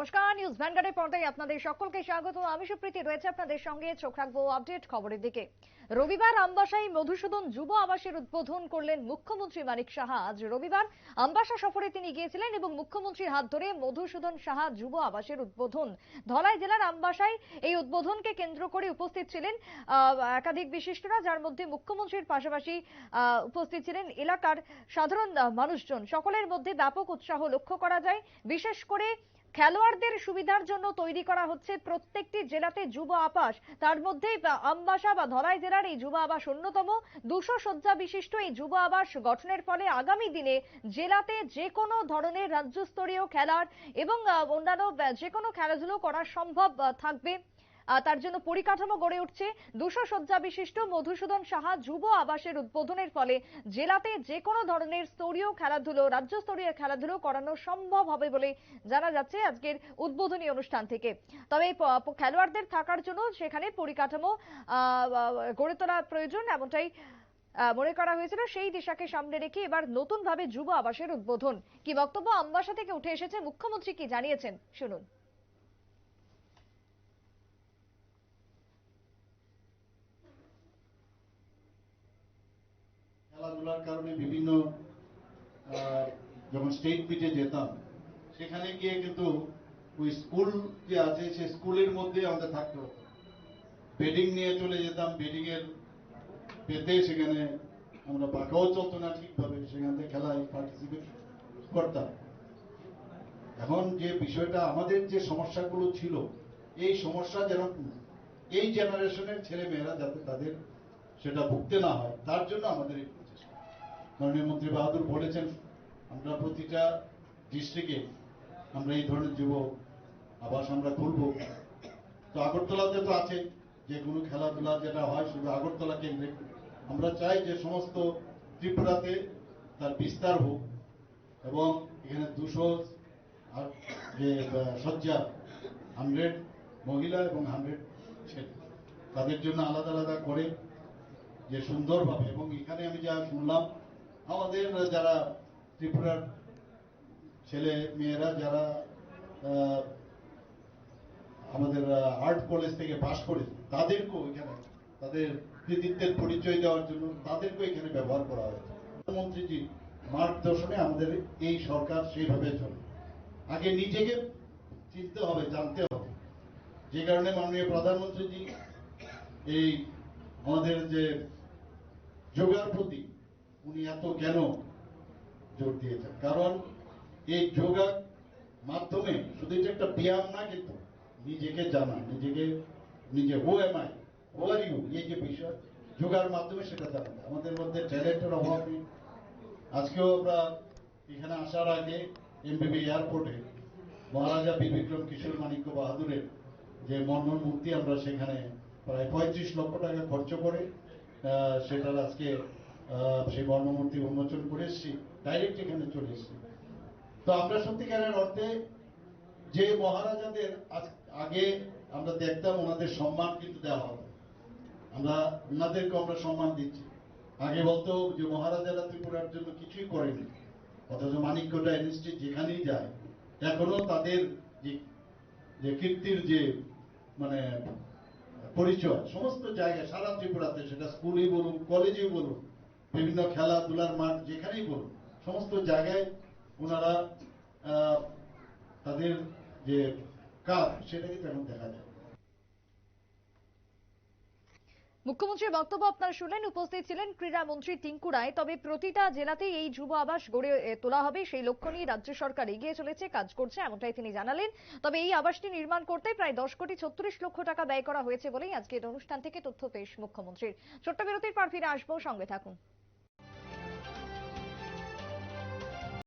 নমস্কার নিউজ ভ্যানগার্ডের পর্দায় আপনাদের সকলকে স্বাগত। আমি সুপ্রীতি, রয়েছে আপনাদের সঙ্গে চোখ রাখব আপডেট খবরের দিকে। রবিবার আমবাসায় মধুসূদন যুব আবাসের উদ্বোধন করলেন মুখ্যমন্ত্রী মানিক সাহা। আজ রবিবার আমবাসা সফরে তিনি গিয়েছিলেন এবং মুখ্যমন্ত্রীর হাত ধরে মধুসূদন সাহা যুব আবাসের উদ্বোধন। ধলাই জেলার আমবাসায় এই উদ্বোধনকে কেন্দ্র করে উপস্থিত ছিলেন একাধিক বিশিষ্টরা, যার মধ্যে মুখ্যমন্ত্রীর পাশাপাশি উপস্থিত ছিলেন এলাকার সাধারণ মানুষজন। সকলের মধ্যে ব্যাপক উৎসাহ লক্ষ্য করা যায়। বিশেষ করে খেলোয়াড়দের সুবিধার জন্য তৈরি করা হচ্ছে প্রত্যেকটি জেলাতে যুব আবাস। তার মধ্যেই আমবাসা বা ধলাই জেলার এই যুব আবাস অন্যতম। দুশো শয্যা বিশিষ্ট এই যুব আবাস গঠনের ফলে আগামী দিনে জেলাতে যে কোনো ধরনের রাজ্যস্তরীয় খেলার এবং অন্যান্য যে কোনো খেলাধুলো করা সম্ভব থাকবে। তার জন্য পরিকাঠামো গড়ে উঠছে। দুশো শয্যা বিশিষ্ট মধুসূদন সাহা যুব আবাসের উদ্বোধনের ফলে জেলাতে যে কোনো ধরনের স্তরীয় খেলাধুলো রাজ্য স্তরীয় খেলাধুলো করানো সম্ভব হবে বলে জানা যাচ্ছে আজকের উদ্বোধনী অনুষ্ঠান থেকে। তবে খেলোয়াড়দের থাকার জন্য সেখানে পরিকাঠামো গড়ে তোলা প্রয়োজন এমনটাই মনে করা হয়েছিল। সেই দিশাকে সামনে রেখে এবার নতুন ভাবে যুব আবাসের উদ্বোধন। কি বক্তব্য আমবাসা থেকে উঠে এসেছে, মুখ্যমন্ত্রী কি জানিয়েছেন? শুনুন। খেলাধুলার কারণে বিভিন্ন যেমন স্টেট মিটে যেতাম, সেখানে গিয়ে কিন্তু ওই স্কুল যে আছে সে স্কুলের মধ্যে আমাদের থাকতে। হতো বেডিং নিয়ে চলে যেতাম বেডিং এর পেতে সেখানে আমরা পাকাও চলতো না ঠিকভাবে, সেখান থেকে খেলায় পার্টিসিপেট করতাম। এখন যে বিষয়টা, আমাদের যে সমস্যাগুলো ছিল, এই সমস্যা যেন এই জেনারেশনের ছেলে মেয়েরা যাতে তাদের সেটা ভুগতে না হয়, তার জন্য আমাদের মাননীয় মন্ত্রী বাহাদুর বলেছেন, আমরা প্রতিটা ডিস্ট্রিক্টে আমরা এই ধরনের যুব আবাস আমরা খুলব। তো আগরতলাতে তো আছে, যে কোনো খেলাধুলা যেটা হয় শুধু আগরতলা কেন্দ্রে। আমরা চাই যে সমস্ত ত্রিপুরাতে তার বিস্তার হোক এবং এখানে দুশো যে শয্যা হান্ড্রেড মহিলা এবং হান্ড্রেড ছেলে। তাদের জন্য আলাদা আলাদা করে যে সুন্দরভাবে, এবং এখানে আমি যা শুনলাম আমাদের যারা ত্রিপুরার ছেলে মেয়েরা, যারা আমাদের আর্ট কলেজ থেকে পাশ করে, তাদেরকেও এখানে, তাদের কৃতিত্বের পরিচয় দেওয়ার জন্য তাদেরকেও এখানে ব্যবহার করা হয়েছে। প্রধানমন্ত্রীজি মার্গদর্শনে আমাদের এই সরকার সেইভাবে চলে। আগে নিজেকে চিনতে হবে, জানতে হবে। যে কারণে মাননীয় প্রধানমন্ত্রীজি এই আমাদের যে যোগার প্রতি উনি এত কেন জোর দিয়েছেন? কারণ এই যোগা মাধ্যমে শুধু এটা একটা ব্যায়াম না কিন্তু নিজেকে জানা নিজেকে, নিজে ও এম আই ও আর ইউ এই যে বিষয়, যোগার মাধ্যমে সেটা জানা যায়। আমাদের মধ্যে ট্যালেন্টের অভাব নেই আজকেও আমরা এখানে আসার আগে এমবিবি এয়ারপোর্টে মহারাজা বীর বিক্রম কিশোর মানিক্য বাহাদুরের যে মন্মন মূর্তি আমরা সেখানে প্রায় পঁয়ত্রিশ লক্ষ টাকা খরচ করে সেটার আজকে সেই মর্মমূর্তি উন্মোচন করে এসেছি ডাইরেক্ট এখানে চলে এসেছি। তো আমরা সত্যিকারের অর্থে যে মহারাজাদের আগে আমরা দেখতাম, ওনাদের সম্মান কিন্তু দেওয়া হবে আমরা ওনাদেরকে আমরা সম্মান দিচ্ছি। আগে বলতো যে, মহারাজারা ত্রিপুরার জন্য কিছুই করেনি। অথচ মানিক্যটা ইনস্টিটিউট যেখানেই যায়, এখনও তাদের যে কীর্তির যে মানে পরিচয়, সমস্ত জায়গায়, সারা ত্রিপুরাতে সেটা স্কুলেই বলুন কলেজেই বলুন বিভিন্ন খেলাধুলার মাঠ যেখানেই বলুন, সমস্ত জায়গায় ওনারা তাদের যে কাজ সেটাকে তেমন দেখা যায়। মুখ্যমন্ত্রীর বক্তব্য আপনারা শুনলেন, উপস্থিত ছিলেন ক্রীড়ামন্ত্রী টিঙ্কু রায়। তবে প্রতিটা জেলাতেই এই যুব আবাস গড়ে তোলা হবে, সেই লক্ষ্য নিয়ে রাজ্য সরকার এগিয়ে চলেছে, কাজ করছে, এমনটাই তিনি জানালেন। তবে এই আবাসটি নির্মাণ করতে প্রায় দশ কোটি ছত্রিশ লক্ষ টাকা ব্যয় করা হয়েছে বলেই আজকের অনুষ্ঠান থেকে তথ্য পেশ মুখ্যমন্ত্রীর। ছোট্ট বিরতির পর ফিরে আসব, সঙ্গে থাকুন।